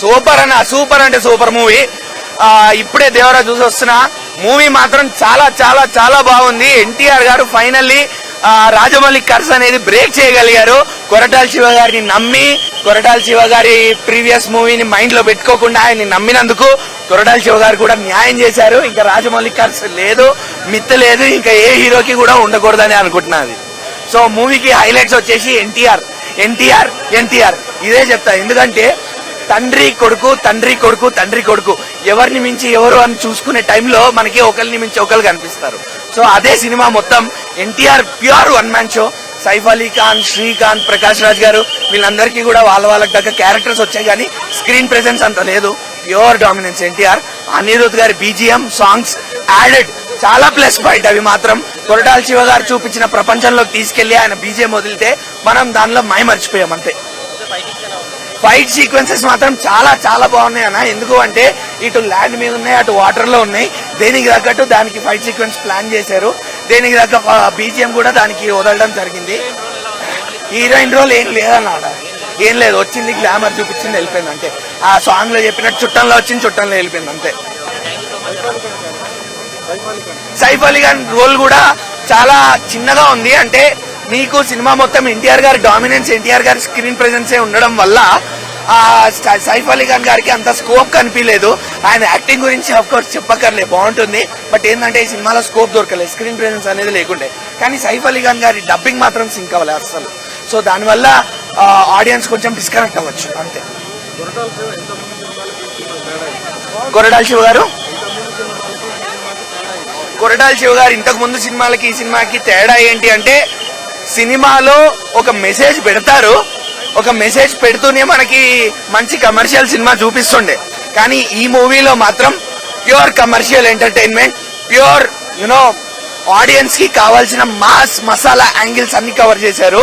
Super అన్న super అంటే super movie. ఇప్పుడే దేవరా చూసి వస్తున్నా. మూవీ మాత్రం చాలా చాలా చాలా బాగుంది. ఎన్టీఆర్ గారు ఫైనల్లీ రాజమౌళి కర్స్ అనేది బ్రేక్ చేయగలిగారు. కొరటాల శివ గారిని నమ్మి కొరటాల శివ గారి ప్రీవియస్ మూవీని మైండ్లో పెట్టుకోకుండా ఆయన్ని నమ్మినందుకు కొరటాల శివ గారు కూడా న్యాయం చేశారు. ఇంకా రాజమౌళి కర్స్ లేదు మిత్త లేదు ఇంకా ఏ హీరోకి కూడా ఉండకూడదని అనుకుంటున్నది సో మూవీకి హైలైట్స్ వచ్చేసి ఎన్టీఆర్. ఎన్టీఆర్ ఎన్టీఆర్. ఇదే చెప్తా. ఎందుకంటే తండ్రి కొడుకు తండ్రి కొడుకు తండ్రి కొడుకు. ఎవరిని మించి ఎవరు అని చూసుకునే టైంలో మనకి ఒకరిని మించి ఒకరు కనిపిస్తారు. సో అదే సినిమా మొత్తం. NTR pure one man show. Saif Ali Khan Srikanth Prakash Raj గారు వీళ్ళందరికీ కూడా వాళ్ళ వాళ్ళకి దగ్గర క్యారెక్టర్స్ వచ్చాయి కానీ స్క్రీన్ ప్రెసెన్స్ అంత లేదు. Pure dominance NTR. అనిరుద్ గారి బీజిఎం సాంగ్స్ యాడెడ్. చాలా ప్లస్ పాయింట్ అవి మాత్రం. కొరటాల శివ గారు చూపించిన ప్రపంచంలోకి తీసుకెళ్ళి ఆయన బీజిఎం వదిలితే మనం దానిలో మై మర్చిపోయాం అంతే. ఫైట్ సీక్వెన్సెస్ మాత్రం చాలా చాలా బాగున్నాయి అన్న. ఎందుకు అంటే ఇటు ల్యాండ్ మీద ఉన్నాయి అటు వాటర్లో ఉన్నాయి. దేనికి తగ్గట్టు దానికి ఫైట్ సీక్వెన్స్ ప్లాన్ చేశారు. దేనికి తగ్గ బీజిఎం కూడా దానికి వదలడం జరిగింది. హీరోయిన్ రోల్ ఏం లేదన్నాడ ఏం లేదు వచ్చింది గ్లామర్ చూపించింది వెళ్ళిపోయింది అంతే. ఆ సాంగ్లో చెప్పినట్టు చుట్టంలో వచ్చింది చుట్టంలో వెళ్ళిపోయింది అంతే. సైఫ్ అలీ ఖాన్ రోల్ కూడా చాలా చిన్నగా ఉంది. అంటే మీకు సినిమా మొత్తం ఎన్టీఆర్ గారి డామినెన్స్ ఎన్టీఆర్ గారి స్క్రీన్ ప్రెజెన్సే ఉండడం వల్ల సై- సైఫ్ అలీ ఖాన్ గారికి అంత స్కోప్ కనిపించలేదు ఆయన యాక్టింగ్ గురించి అఫ్ కోర్స్ చెప్పక్కర్లే బాగుంటుంది. బట్ ఏంటంటే ఈ సినిమాలో స్కోప్ దొరకలేదు స్క్రీన్ ప్రెజెన్స్ అనేది లేకుండే. కానీ సైఫ్ అలీ ఖాన్ గారి డబ్బింగ్ మాత్రం సింక్ అవ్వలేదు అసలు సో దానివల్ల ఆడియన్స్ కొంచెం డిస్కనెక్ట్ అవ్వచ్చు అంతే. కొరడాల శివ గారు? కొరటాల శివ గారు ఇంతకు ముందు సినిమాలకి ఈ సినిమాకి తేడా ఏంటి అంటే సినిమాలో ఒక మెసేజ్ పెడతారు. ఒక మెసేజ్ పెడుతూనే మనకి మంచి కమర్షియల్ సినిమా చూపిస్తుండే. కానీ ఈ మూవీలో మాత్రం pure commercial entertainment pure you know ఆడియన్స్కి కావాల్సిన మాస్ మసాలా యాంగిల్స్ అన్ని కవర్ చేశారు.